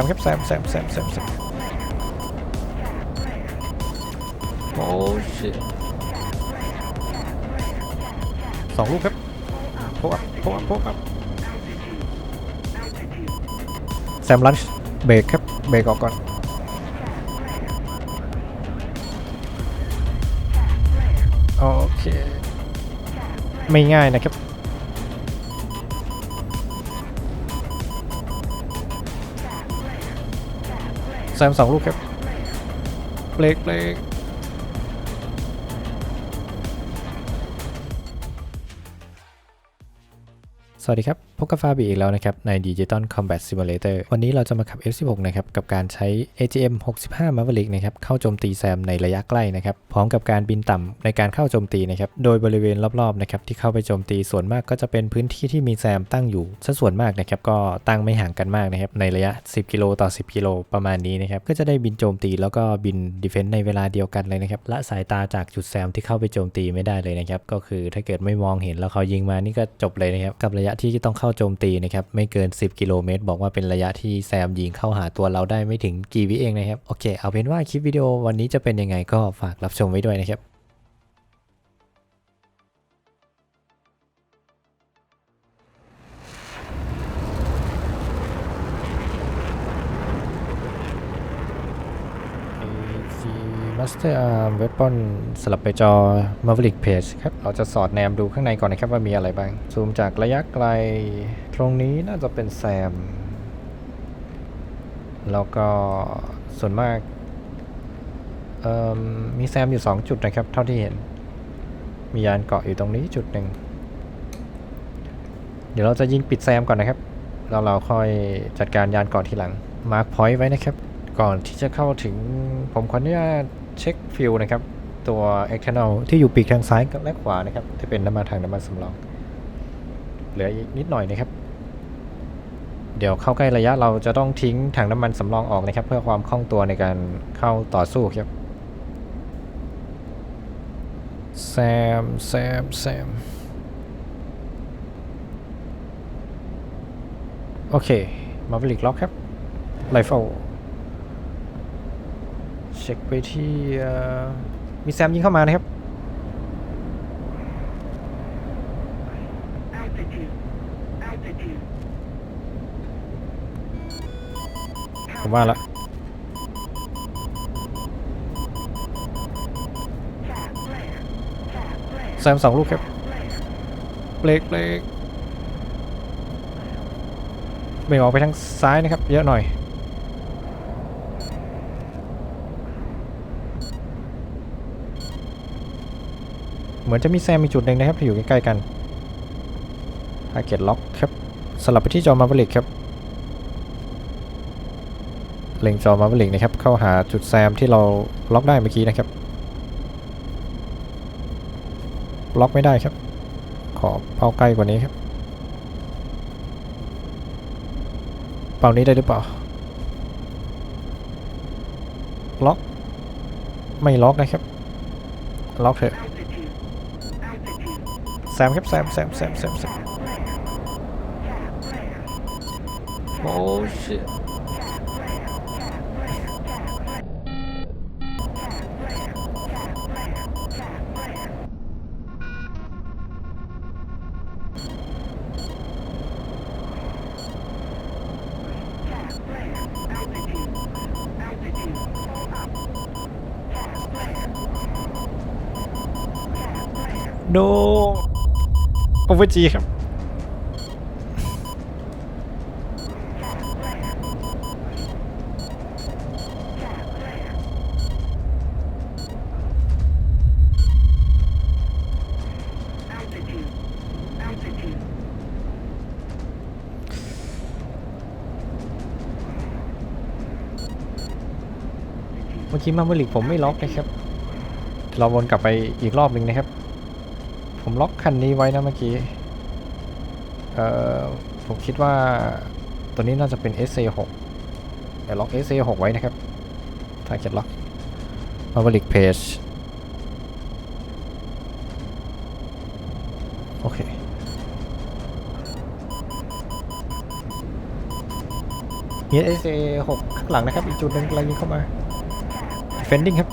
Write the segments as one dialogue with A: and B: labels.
A: มครับแซมแซมแซมแซมแซมโอ้ชิสองลูกครับโพกอัพโพกอัพโพกอัพแซมลันช์เบรกครับเบรกออกก่อนโอเค ไม่ง่ายนะครับ แซมสองลูกครับเบรกเบรกสวัสดีครับ พบกับฟาบีอีกแล้วนะครับ ใน Digital Combat Simulator วันนี้เราจะมาขับ F16 นะครับ กับการใช้ AGM 65 Maverick นะครับ เข้าโจมตีแซมในระยะใกล้นะครับ พร้อมกับการบินต่ำในการเข้าโจมตีนะครับ โดยบริเวณรอบๆนะครับที่เข้าไปโจมตีส่วนมากก็จะเป็นพื้นที่ที่มีแซมตั้งอยู่ซะส่วนมากนะครับ ก็ตั้งไม่ห่างกันมากนะครับ ในระยะ 10 กิโลต่อ 10 กิโลประมาณนี้นะครับ ก็จะได้บินโจมตีแล้วก็บินดีเฟนต์ในเวลาเดียวกันเลยนะครับ ละสายตาจากจุดแซมที่เข้าไปโจมตีไม่ได้เลยนะครับ ก็คือถ้าเกิดไม่มองเห็นแล้วเขายิงมานี่ก็จบเลยนะครับกับระยะที่ต้องเข้าโจมตีนะครับไม่เกิน 10 กิโลเมตร บอกว่าเป็นระยะที่แซมยิงเข้าหาตัวเราได้ไม่ถึงกี่วิเองนะครับ โอเค เอาเป็นว่าคลิปวิดีโอวันนี้จะเป็นยังไงก็ฝากรับชมไว้ด้วยนะครับ Master Arm Weapon สลับไปจอ Maverick Page ครับ เราจะสอดแนมดูข้างในก่อนนะครับว่ามีอะไรบ้าง ซูมจากระยะไกล ตรงนี้น่าจะเป็นแซม แล้วก็ส่วนมากมมีแซมอยู่ 2 จุดนะครับ เท่าที่เห็น มียานเกาะอยู่ตรงนี้จุดหนึ่ง เดี๋ยวเราจะยิงปิดแซมก่อนนะครับ แล้วเราค่อยจัดการยานเกาะทีหลัง มาร์คพอยต์ไว้นะครับ ก่อนที่จะเข้าถึงผมขออนุญาต เช็คฟิลนะครับ ตัว external ที่อยู่ปีกทางซ้ายกับและขวานะครับที่เป็นน้ำมันทางน้ำมันสำรอง เหลืออีกนิดหน่อยนะครับ เดี๋ยวเข้าใกล้ระยะเราจะต้องทิ้งถังน้ำมันสำรองออกนะครับ เพื่อความคล่องตัวในการเข้าต่อสู้ครับแซมแซมแซมโอเคมาบริกล็อกครับไ i เฟิลเช็คไปที่มีแซมยิงเข้ามานะครับ ผมว่าละแซมสองลูกครับเบรกเบรกเบ่งออกไปทางซ้ายนะครับ เยอะหน่อย เหมือนจะมีแซมมีจุดหนึ่งนะครับที่อยู่ใกล้ๆกันทาร์เก็ตล็อกครับสลับไปที่จอมาบริกครับเล็งจอมาบลิกนะครับเข้าหาจุดแซมที่เราล็อกได้เมื่อกี้นะครับล็อกไม่ได้ครับ ขอเป้าใกล้กว่านี้ครับ เป้านี้ได้หรือเปล่า ล็อก ไม่ล็อกนะครับ ล็อกเถอะ แซมครับแซมแซมแซมแซมแซมโอ้ชิโนโอเวอร์จีครับเมื่อกี้มาเมลิกผมไม่ล็อกนะครับ เราวนกลับไปอีกรอบหนึ่งนะครับ ผมล็อกคันนี้ไว้นะเมื่อกี้ เอ่อ ผมคิดว่าตัวนี้น่าจะเป็น SA6 เดี๋ยวล็อก SA6 ไว้นะครับ ถ้าเกิดล็อก Maverick Page โอเค มีมีเอสเอหกข้างหลังนะครับ อีกจุดหนึ่งกำลังยิงเข้ามา defending ครับ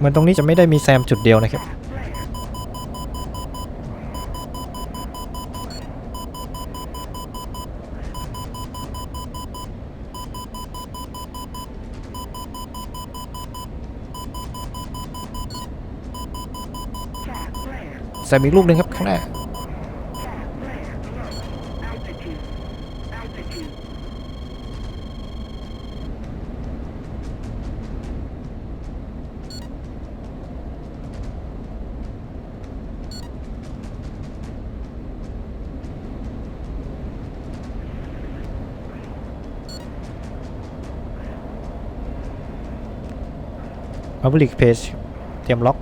A: เหมือนตรงนี้จะไม่ได้มีแซมจุดเดียวนะครับแซมอีกลูกหนึ่งครับข้างหน้า มาบลิกเพจเตรียมล็อก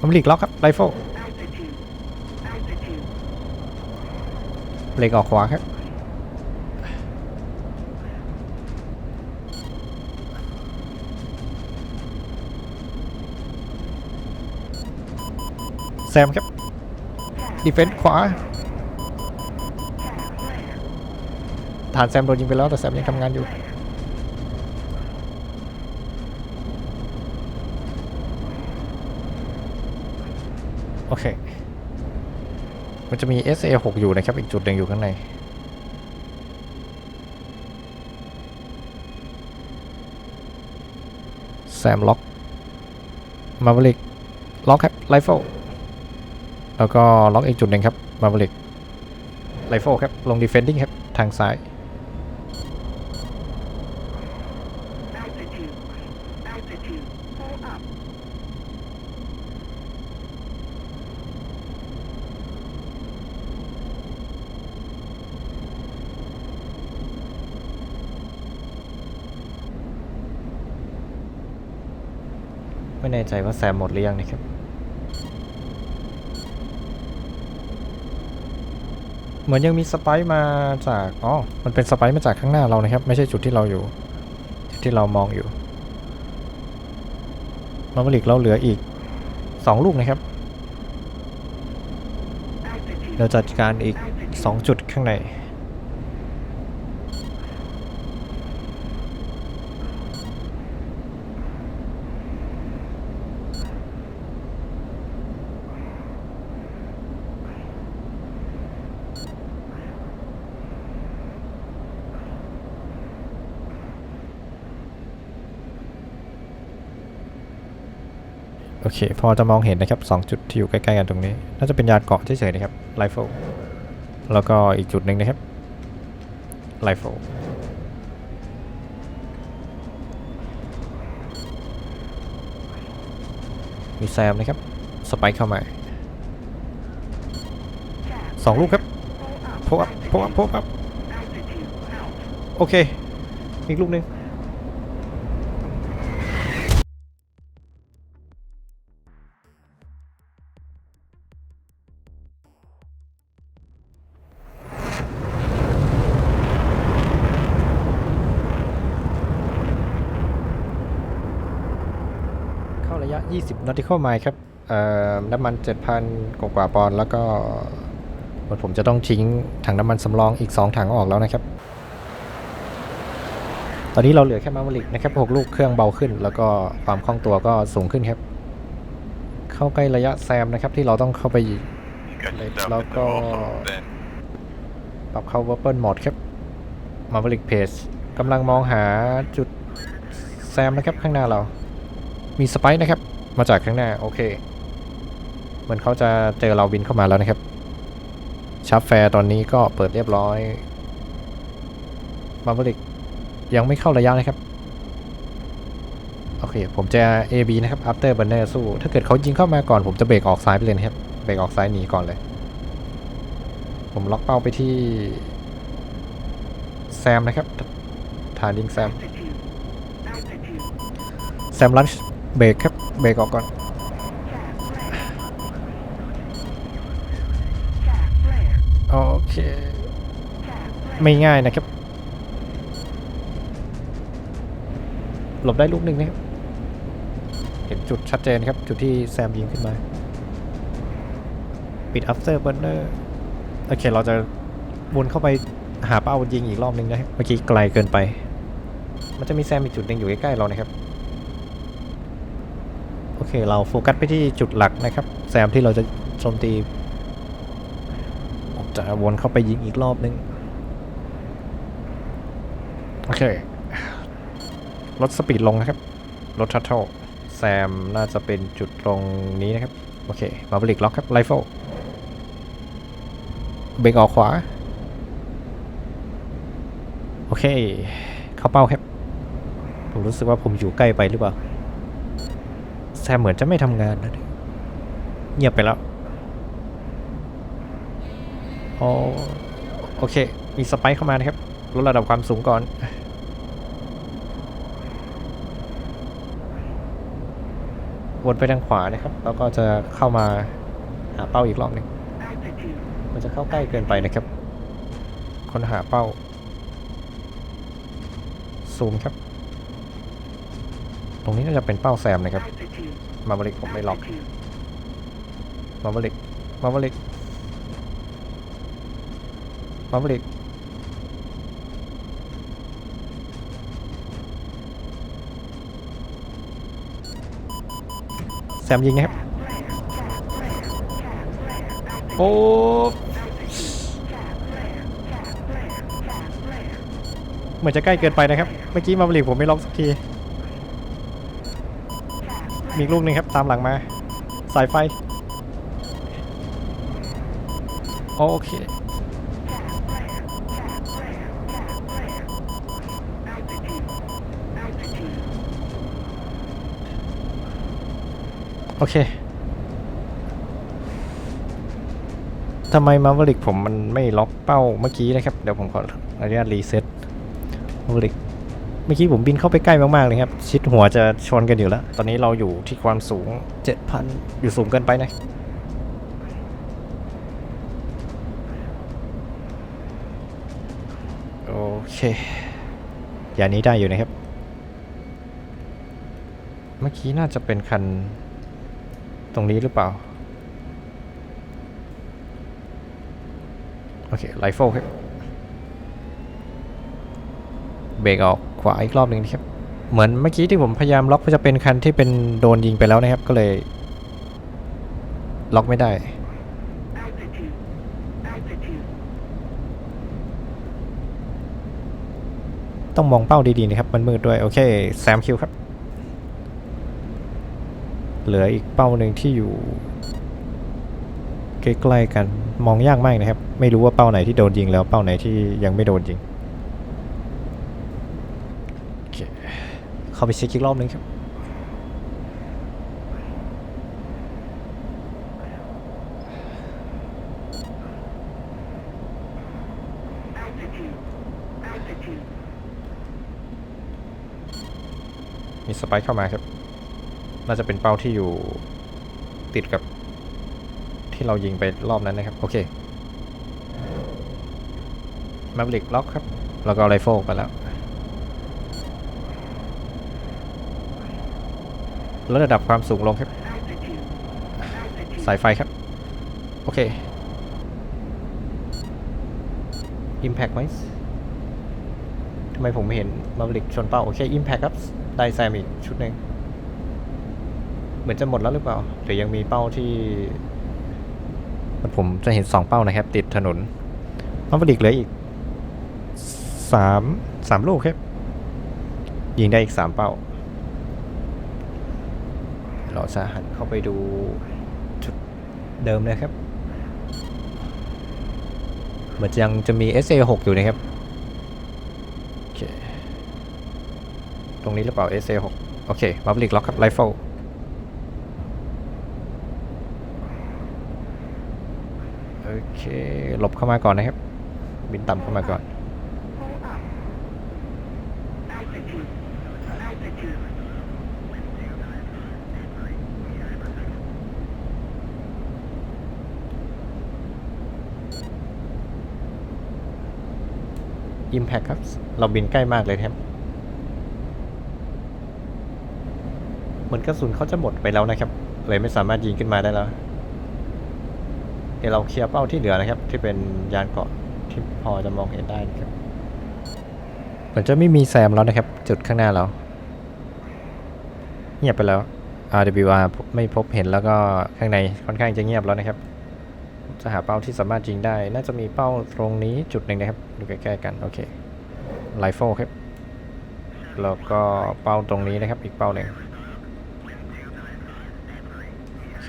A: มาบลิกล็อกครับไรเฟิลเบรกออกขวาครับแซมครับดีเฟนส์ขวาฐานแซมโดนยิงไปแล้วแต่แซมยังทำงานอยู่ อเค มันจะมี SA6 อยู่นะครับ อีกจุดหนึ่งอยู่ข้างใน แซมล็อก มาบลิก ล็อกครับไรเฟิลแล้วก็ล็อกอีกจุดหนึ่งครับ มาบลิกไรเฟิลครับ ลงดีเฟนดิ้งครับ ทางซ้าย ว่าแซมหมดหรือยังนะครับเหมือนยังมีสไปร์มาจากอ๋อมันเป็นสไปร์มาจากข้างหน้าเรานะครับ ไม่ใช่จุดที่เราอยู่ จุดที่เรามองอยู่มาบริกเราเหลืออีก 2 ลูกนะครับ เราจัดการอีก 2 จุดข้างใน โอเค พอจะมองเห็นนะครับ 2 จุดที่อยู่ใกล้ ๆ กันตรงนี้ น่าจะเป็นยานเกาะเฉยๆนะครับไรเฟิลแล้วก็อีกจุดหนึ่งนะครับไรเฟิลมีแซมนะครับ สไปค์เข้ามาสองลูกครับพอัพโพอัพโพอัพโอเค อีกลูกหนึ่ง 20 nautical mile ครับน้ำมัน 7,000 กว่ากว่าปอนด์แล้วก็มผมจะต้องทิ้งถังน้ำมันสำรองอีก 2 ถังออกแล้วนะครับ ตอนนี้เราเหลือแค่มาร์มลิกนะครับ 6 ลูกเครื่องเบาขึ้น แล้วก็ความคล่องตัวก็สูงขึ้นครับ เข้าใกล้ระยะแซมนะครับที่เราต้องเข้าไป
B: Got
A: Let's
B: yourself
A: lock
B: into awesome
A: on.
B: then.
A: ปรับเข้า Weapon Mode ครับ Maverick Page กำลังมองหาจุดแซมนะครับข้างหน้าเรา มีสไปค์นะครับ มาจากข้างหน้า โอเค เหมือนเขาจะเจอเราบินเข้ามาแล้วนะครับชับแฟร์ตอนนี้ก็เปิดเรียบร้อย Maverick ยังไม่เข้าระยะนะครับ โอเค ผมจะ AB นะครับ after burner สู้ ถ้าเกิดเขายิงเข้ามาก่อน ผมจะเบรกออกซ้ายไปเลยนะครับ เบรกออกซ้ายหนีก่อนเลย ผมล็อกเป้าไปที่แซมนะครับ ฐานยิงแซม แซมลันช์เบรกครับ เบรกออกก่อนโอเคไม่ง่ายนะครับ หลบได้ลูกหนึ่งนะครับ เห็นจุดชัดเจนครับ จุดที่แซมยิงขึ้นมา ปิด after burner โอเค เราจะวนเข้าไปหาเป้ายิงอีกรอบหนึ่งนะเมื่อกี้ไกลเกินไป มันจะมีแซมอีกจุดหนึ่งอยู่ใกล้ๆเรานะครับ อเคเราโฟกัสไปที่จุดหลักนะครับแซมที่เราจะโจมตีจะวนเข้าไปยิงอีกรอบนึง โอเคลดสปีดลงนะครับลดทัตเทิลแซมน่าจะเป็นจุดตรงนี้นะครับ โอเคมาบริกล็อกครับไ i เฟิลเบรกออกขวา โอเค เข้าเป้าครับ ผมรู้สึกว่าผมอยู่ใกล้ไปหรือเปล่า แซมเหมือนจะไม่ทำงานนะเงียบไปแล้วอ๋อโอเค มีสไปค์เข้ามานะครับลดระดับความสูงก่อน วนไปทางขวานะครับ แล้วก็จะเข้ามาหาเป้าอีกรอบหนึ่งมันจะเข้าใกล้เกินไปนะครับค้นหาเป้า ซูมครับ ตรงนี้น่าจะเป็นเป้าแซมนะครับ มาบริกผมไม่ล็อกมาบริกมาบริกมาบริกแซมยิงนะครับโอ้เหมือนจะใกล้เกินไปนะครับ เมื่อกี้มาบริกผมไม่ล็อกสักที มีอีกลูกหนึงครับตามหลังมา สายไฟ โอเค โอเคทำไมมา v ริกผมมันไม่ล็อกเป้าเมื่อกี้นะครับ เดี๋ยวผมขออนุญาตรีเซ็ตมา v ริก เมื่อกี้ผมบินเข้าไปใกล้มากๆเลยครับ ชิดหัวจะชนกันอยู่แล้ว ตอนนี้เราอยู่ที่ความสูง 7,000 อยู่สูงเกินไปนะโอเค อย่างนี้ได้อยู่นะครับ เมื่อกี้น่าจะเป็นคันตรงนี้หรือเปล่า โอเค ไลฟ์โฟครับเบรกออก ขวาอีกรอบหนึ่งนะครับ เหมือนเมื่อกี้ที่ผมพยายามล็อกก็จะเป็นคันที่เป็นโดนยิงไปแล้วนะครับ ก็เลย ล็อกไม่ได้ ต้องมองเป้าดีๆนะครับ มันมืดด้วย โอเคแซมคิวครับ เหลืออีกเป้าหนึ่งที่อยู่ใกล้ๆกันมองยากมากนะครับ ไม่รู้ว่าเป้าไหนที่โดนยิงแล้วเป้าไหนที่ยังไม่โดนยิง เคเข้าไปเช็คอีกรอบหนึงครับมีสไปค์เข้ามาครับ น่าจะเป็นเป้าที่อยู่ติดกับ ที่เรายิงไปรอบนั้นนะครับ โอเคมาบลิกล็อกครับ แล้วก็ไรโฟไปแล้ว ลดระดับความสูงลงครับ สายไฟครับ โอเค Impact ไหมทำไมผมไม่เห็นมาบลิกชนเป้า โอเค Impact ครับ ได้แซมอีกชุดหนึ่งเหมือนจะหมดแล้วหรือเปล่าหรือยังมีเป้าที่ ผมจะเห็นสองเป้านะครับ ติดถนนมาบลิกเหลืออีกสามสามลูกครับ ยิงได้อีกสามเป้า เราจะหันเข้าไปดูจุดเดิมนะครับเหมือนยังจะมี SA6 อยู่นะครับโอเคตรงนี้หรือเปล่า SA6 โอเคมาบลิกล็อกครับไรเฟิลโอเคหลบเข้ามาก่อนนะครับ บินต่ำเข้ามาก่อน Impact ครับ เราบินใกล้มากเลยครับมมือนกระสุนเขาจะหมดไปแล้วนะครับ เลยไม่สามารถยิงขึ้นมาได้แล้วเดี๋ยวเราเคลียร์เป้าที่เหลือนะครับ ที่เป็นยานเกาะที่พอจะมองเห็นได้ครับเหมือนจะไม่มีแซมแล้วนะครับ จุดข้างหน้าเราเงียบไปแล้ว RWR ไม่พบเห็นแล้วก็ข้างในค่อนข้างจะเงียบแล้วนะครับ จะหาเป้าที่สามารถยิงได้ น่าจะมีเป้าตรงนี้จุดหนึ่งนะครับดูใกล้ๆกันโอเคไลโฟครับแล้วก็เป้าตรงนี้นะครับอีกเป้าหนึ่งโอเค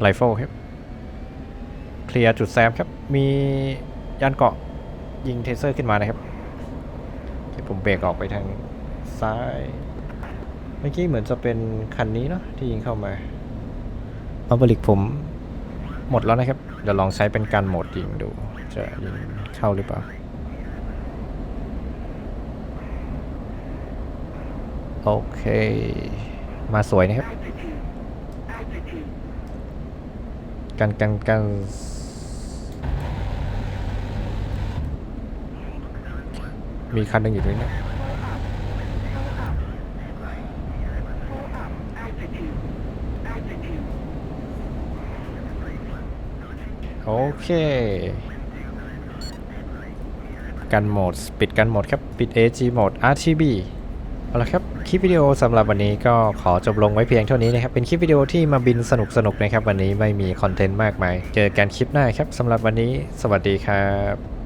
A: ไลโฟครับเคลียร์จุดแซมครับ มียานเกาะยิงเทเซอร์ขึ้นมานะครับผมเบรกออกไปทางซ้าย เมื่อกี้เหมือนจะเป็นคันนี้เนาะที่ยิงเข้ามามาบริกผม หมดแล้วนะครับ เดี๋ยวลองใช้เป็นการโหมดยิงดู จะยิงเข้าหรือเปล่า โอเค มาสวยนะครับ กันกันกันมีคันหนึ่งอยู่ตรงนี้นะ โอเค กันโหมด ปิดกันโหมดครับ ปิด AG โหมด RTB เอาละครับ คลิปวิดีโอสำหรับวันนี้ก็ขอจบลงไว้เพียงเท่านี้นะครับ เป็นคลิปวิดีโอที่มาบินสนุกๆนะครับ วันนี้ไม่มีคอนเทนต์มากมาย เจอกันคลิปหน้าครับสำหรับวันนี้ สวัสดีครับ